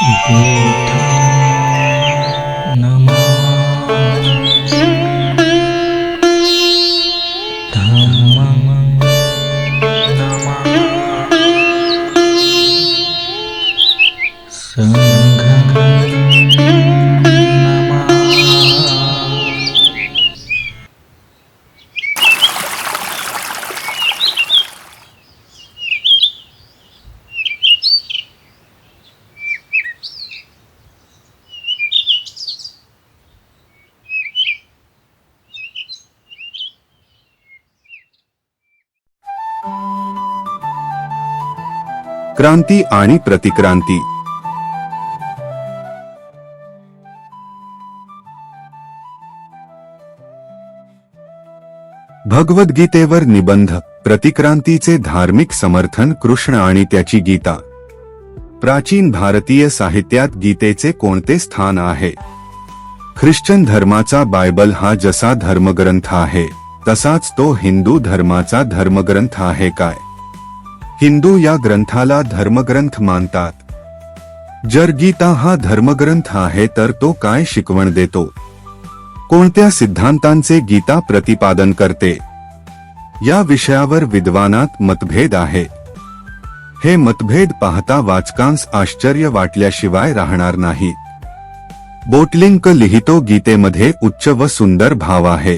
y क्रांती आणि प्रतिक्रांती. भगवद्गीतेवर निबंध प्रतिक्रांतीचे धार्मिक समर्थन कृष्ण आणि त्याची गीता. प्राचीन भारतीय साहित्यात गीतेचे कोणते स्थान आहे? ख्रिश्चन धर्माचा बायबल हा जसा धर्मग्रंथ आहे तसाच तो हिंदू धर्माचा धर्मग्रंथ आहे काय? हिंदू या ग्रंथाला धर्मग्रंथ मानतात. जर गीता हा धर्मग्रंथ आहे तर तो काय शिकवण देतो? कोणत्या सिद्धांतांचे गीता प्रतिपादन करते? या विषयावर विद्वानात मतभेद आहे. हे मतभेद पाहता वाचकांस आश्चर्य वाटल्याशिवाय राहणार नाही बोटलिंक लिहितो गीतेमध्ये उच्च व सुंदर भाव आहे.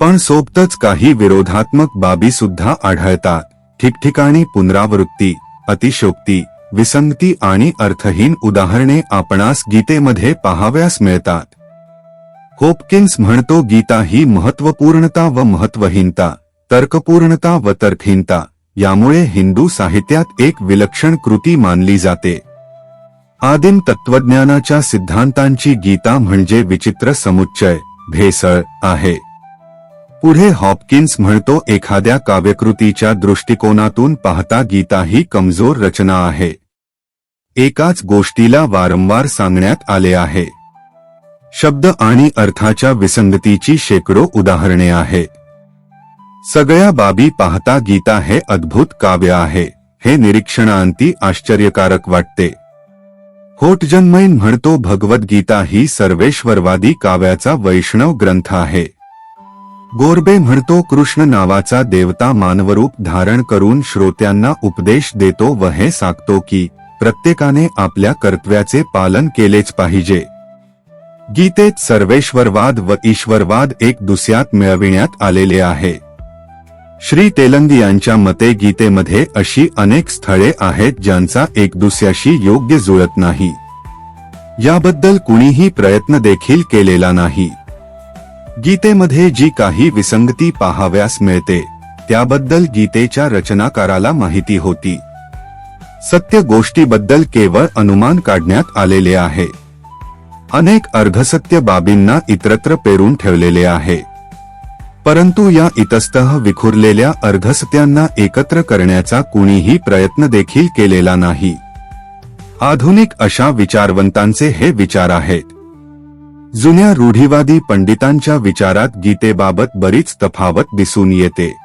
पण सोबतच काही विरोधात्मक बाबी सुद्धा आढळतात. ठिकठिकाणी पुनरावृत्ती अतिशोक्ती विसंगती आणि अर्थहीन उदाहरणे आपणास गीतेमध्ये पाहाव्यास मिळतात. होपकिन्स म्हणतो गीता ही महत्वपूर्णता व महत्वहीनता तर्कपूर्णता व तर्कहीनता यामुळे हिंदू साहित्यात एक विलक्षण कृती मानली जाते. आदिम तत्वज्ञानाच्या सिद्धांतांची गीता म्हणजे विचित्र समुच्चय भेसळ आहे. पुढे हॉपकिन्स म्हणतो एखाद्या काव्यकृतीच्या दृष्टिकोनातून पाहता गीता ही कमजोर रचना आहे. एकाच गोष्टीला वारंवार सांगण्यात आले आहे. शब्द आणि अर्थाच्या विसंगतीची शेकडो उदाहरणे आहे. सगळ्या बाबी पाहता गीता हे अद्भुत काव्य आहे हे निरीक्षणांती आश्चर्यकारक वाटते. होटजन्मैन म्हणतो भगवद्गीता ही सर्वेश्वरवादी काव्याचा वैष्णव ग्रंथ आहे. गोरबे म्हणतो कृष्ण नावाचा देवता मानवरूप धारण करून श्रोत्यांना उपदेश देतो व हे सांगतो की प्रत्येकाने आपल्या कर्तव्याचे पालन केलेच पाहिजे. गीतेत सर्वेश्वरवाद व ईश्वरवाद एक दुसऱ्यात मिळविण्यात आलेले आहे. श्री तेलंगी यांच्या मते गीतेमध्ये अशी अनेक स्थळे आहेत ज्यांचा एक दुसऱ्याशी योग्य जुळत नाही. याबद्दल कुणीही प्रयत्न देखील केलेला नाही. गीतेमध्ये जी काही विसंगती पाहाव्यास मिळते त्याबद्दल गीतेच्या रचनाकाराला माहिती होती. सत्य गोष्टीबद्दल केवळ अनुमान काढण्यात आलेले आहे. अनेक अर्धसत्य बाबींना इतरत्र पेरून ठेवलेले आहे. परंतु या इतस्तः विखुरलेल्या अर्धसत्यांना एकत्र करण्याचा कुणीही प्रयत्न देखील केलेला नाही. आधुनिक अशा विचारवंतांचे हे विचार आहेत. जुन्या रूढीवादी पंडितांच्या विचारात गीतेबाबत बरीच तफावत दिसून येते.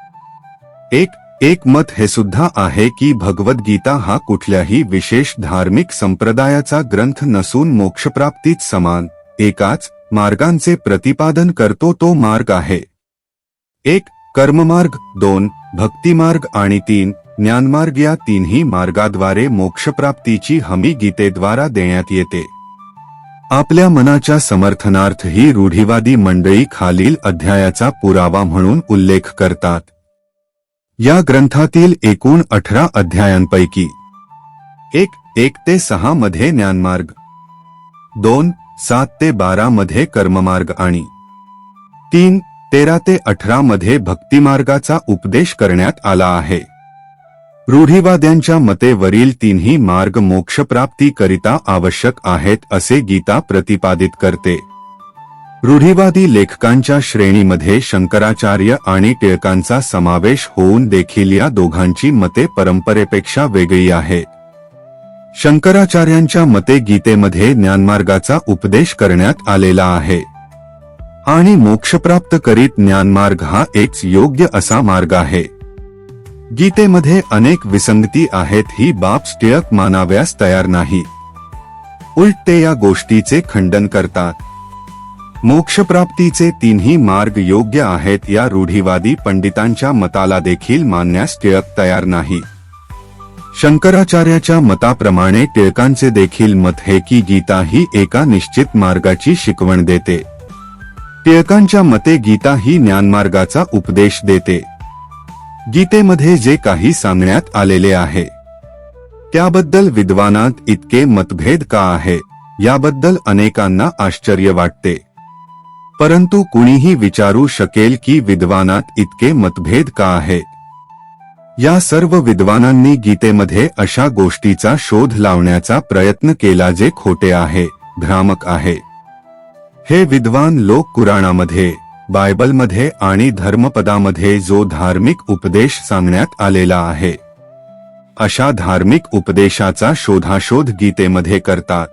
एक एक मत हे सुद्धा आहे की भगवद्गीता हा कुठल्याही विशेष धार्मिक संप्रदायाचा ग्रंथ नसून मोक्षप्राप्तीत समान एकाच मार्गांचे प्रतिपादन करतो तो मार्ग आहे. एक कर्ममार्ग. दोन भक्तिमार्ग. आणि तीन ज्ञानमार्ग. या तीनही मार्गाद्वारे मोक्षप्राप्तीची हमी गीतेद्वारा देण्यात येते. आपल्या मनाच्या समर्थनार्थ ही रूढीवादी मंडळी खालील अध्यायाचा पुरावा म्हणून उल्लेख करतात. या ग्रंथातील एकूण अठरा अध्यायांपैकी एक एक ते सहा मध्ये ज्ञानमार्ग दोन सात ते बारा मध्ये कर्ममार्ग आणि तीन तेरा ते अठरा मध्ये भक्तिमार्गाचा उपदेश करण्यात आला आहे. रूढीवाद्यांच्या मते वरील तीनही मार्ग मोक्षप्राप्तीकरिता आवश्यक आहेत असे गीता प्रतिपादित करते. रूढीवादी लेखकांच्या श्रेणीमध्ये शंकराचार्य आणि टिळकांचा समावेश होऊन देखील या दोघांची मते परंपरेपेक्षा वेगळी आहे. शंकराचार्यांच्या मते गीतेमध्ये ज्ञानमार्गाचा उपदेश करण्यात आलेला आहे. आणि मोक्षप्राप्त करीत ज्ञानमार्ग हा एक योग्य असा मार्ग आहे. गीतेमध्ये अनेक विसंगती आहेत ही बाब टिळक मानाव्यास तयार नाही. उलट ते या गोष्टीचे खंडन करतात. मोक्षप्राप्तीचे तिन्ही मार्ग योग्य आहेत या रूढीवादी पंडितांच्या मताला देखील मानण्यास टिळक तयार नाही. शंकराचार्याच्या मताप्रमाणे टिळकांचे देखील मत हे की गीता ही एका निश्चित मार्गाची शिकवण देते. टिळकांच्या मते गीता ही ज्ञानमार्गाचा उपदेश देते. गीतेमध्ये जे काही सांगण्यात आलेले आहे त्याबद्दल विद्वानात इतके मतभेद का आहे याबद्दल अनेकांना आश्चर्य वाटते. परंतु कुणीही विचारू शकेल की विद्वानात इतके मतभेद का आहे. या सर्व विद्वानांनी गीतेमध्ये अशा गोष्टीचा शोध लावण्याचा प्रयत्न केला जे खोटे आहे भ्रामक आहे. हे विद्वान लोक कुराणामध्ये बायबलमध्ये आणि धर्मपदामध्ये जो धार्मिक उपदेश सांगण्यात आलेला आहे अशा धार्मिक उपदेशाचा शोधाशोध गीतेमध्ये करतात.